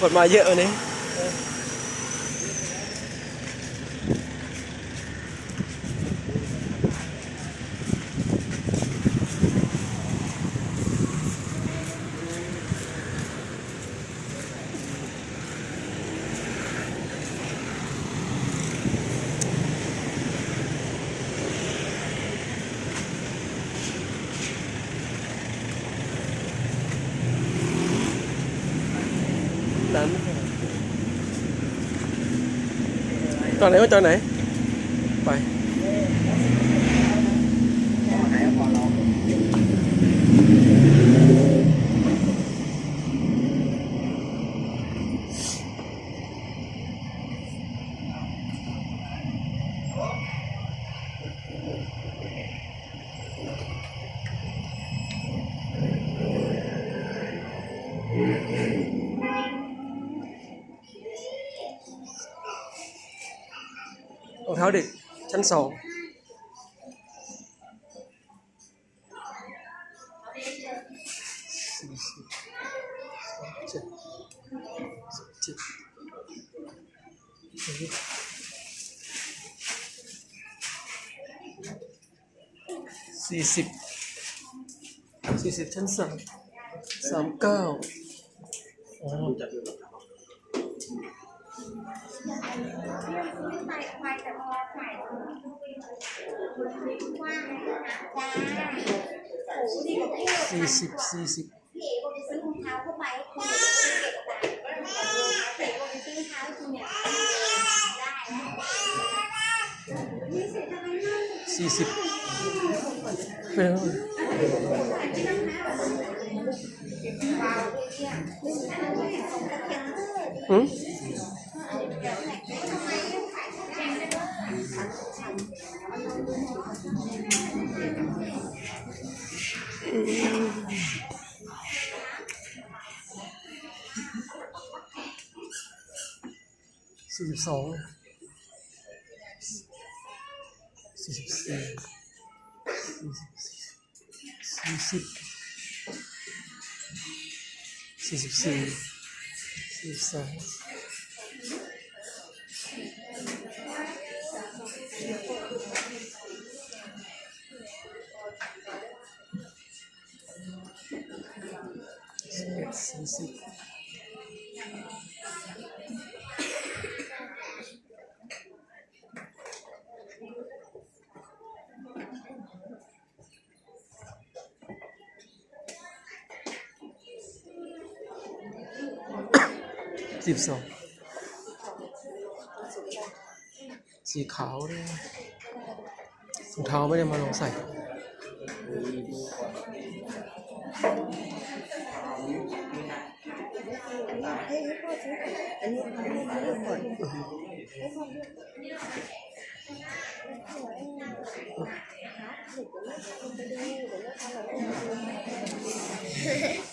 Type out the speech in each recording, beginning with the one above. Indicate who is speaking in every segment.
Speaker 1: คนมาเยอะวันนี้ จอไหนว่าจอไหน ไป เท้าเด็กชั้นสองสี่สิบเจ็ดเจ็ดสี่สิบสี่สิบชั้นสามสามเก้าอ๋อจัดอยู่ สี่สิบสี่สิบ
Speaker 2: สี่
Speaker 1: สิบ สี่สิบสองสี่สิบสี่สี่สิบสี่สิบสี่สี่สิบสอง สิบเอ็ดสี่สิบสิบสองสีขาวเลยรองเท้าไม่ได้มาลองใส่
Speaker 3: อันนี้อันนี้เลือกก่อนเ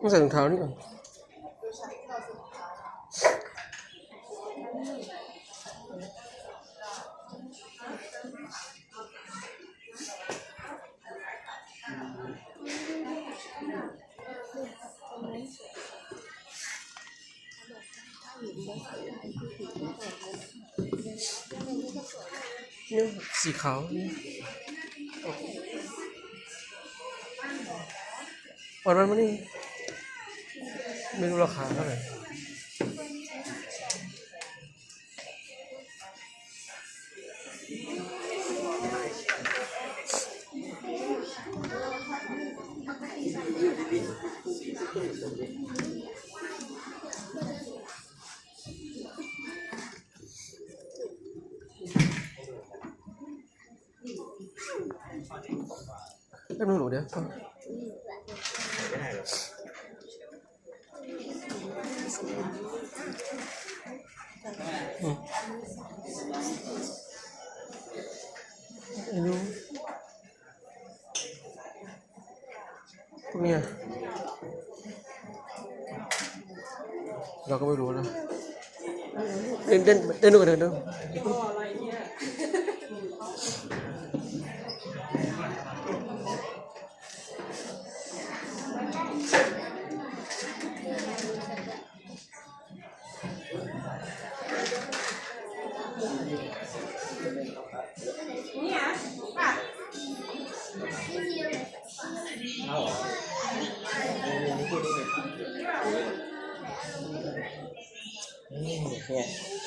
Speaker 1: ต้องใส่รองเท้านี่ก่อนเนี่ยสีขาวนี่วันวันมานี่ ไม่รู้ราคาเท่าไหร่แป๊บนึงหนูเดี๋ยว เนี่ย เราก็ไม่รู้นะเดินเดินเดินดูกันเดินดู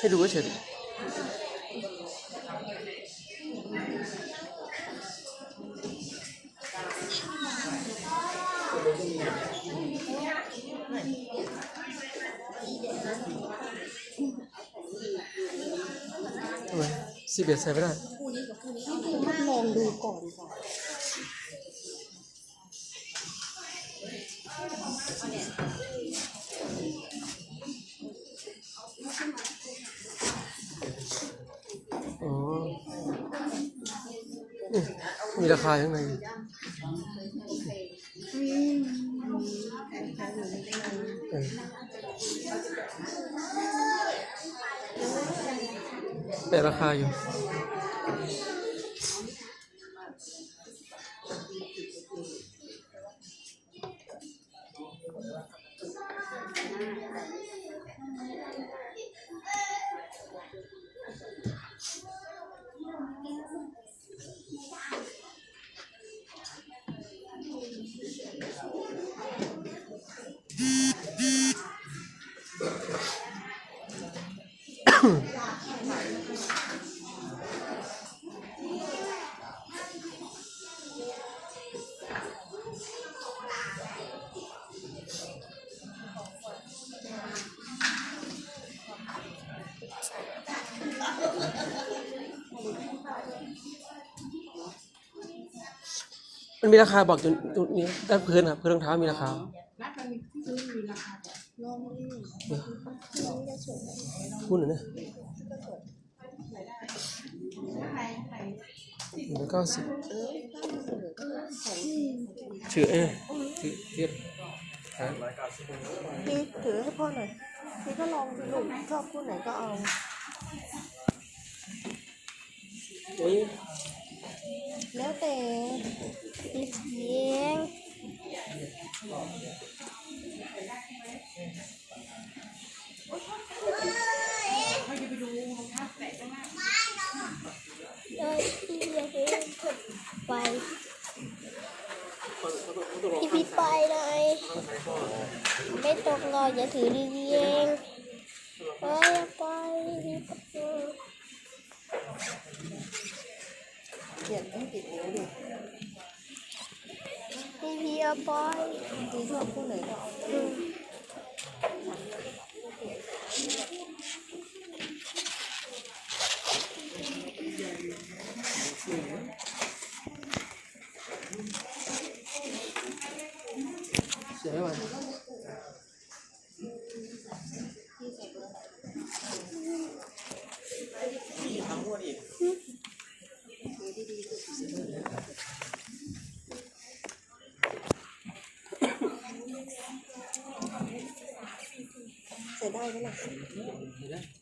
Speaker 1: ให้ดูเฉยทำไมสิบเอ็ดใส่ไม่ได้
Speaker 3: ลองดูก่อนค่ะ
Speaker 1: อ๋ มีราคาข้างในเออแต่ราคาอยู่ มีราคาบอกจุดจุดนี้ด้านพื้นครับพื้นรองเท้ามีราคา
Speaker 3: ลองดิลองจะสวย
Speaker 1: พูดหน่อยนะหนึ่งเก้าสิบ
Speaker 3: เออ
Speaker 1: ถือเอ้ยถือเทียบฮะ
Speaker 3: พี่ถือให้พ่อหน่อยพี่ก็ลองดูลูกชอบคู่ไหนก็เอา
Speaker 1: โอ้ย
Speaker 3: แล้วแต่
Speaker 2: พี่เสียงเอ้ยพี่อยากไปพี่พี่ไปเลยไม่ตกหรอกอย่าถือดี พี่พี่อย่าไป
Speaker 3: พี่ชอบคู่ไหนก็เอา
Speaker 2: อืม
Speaker 1: เสียไม่ไหว
Speaker 3: ใส่ได้ไหมล่ะ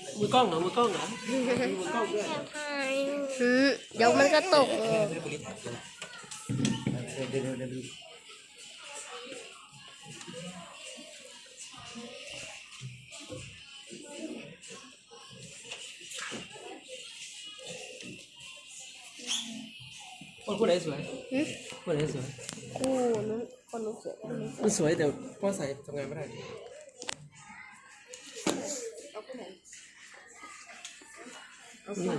Speaker 2: มือก
Speaker 4: ล้
Speaker 1: องเหรอมือกล้องเหรอมือกล้องด้วย
Speaker 2: อืมเดี๋ยวมันก็ตก
Speaker 1: คนคนไหนสวยคนไหนสวย
Speaker 2: คู่นู้นคนนู้นสียคนนี้
Speaker 1: มันสวยแต่พ่อใส่ทำงานไม่ได้
Speaker 3: เอาสิ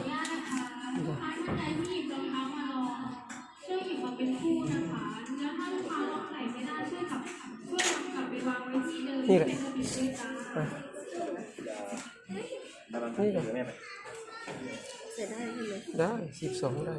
Speaker 5: ช่วยหยิบมาเป็นคู่นะคะ แล้วถ้าลูกค้าลองใส่ไม่ได้ช่วยกลับช่วยกลับไปวางไว้ที่เดิม
Speaker 1: นี่แหละ
Speaker 5: เป็นระเบียบด้วยจ้า
Speaker 1: นี่เหรอ
Speaker 4: แม่ไป
Speaker 3: เสร็จได้ใช่ไหม
Speaker 1: ได้สิบสองได้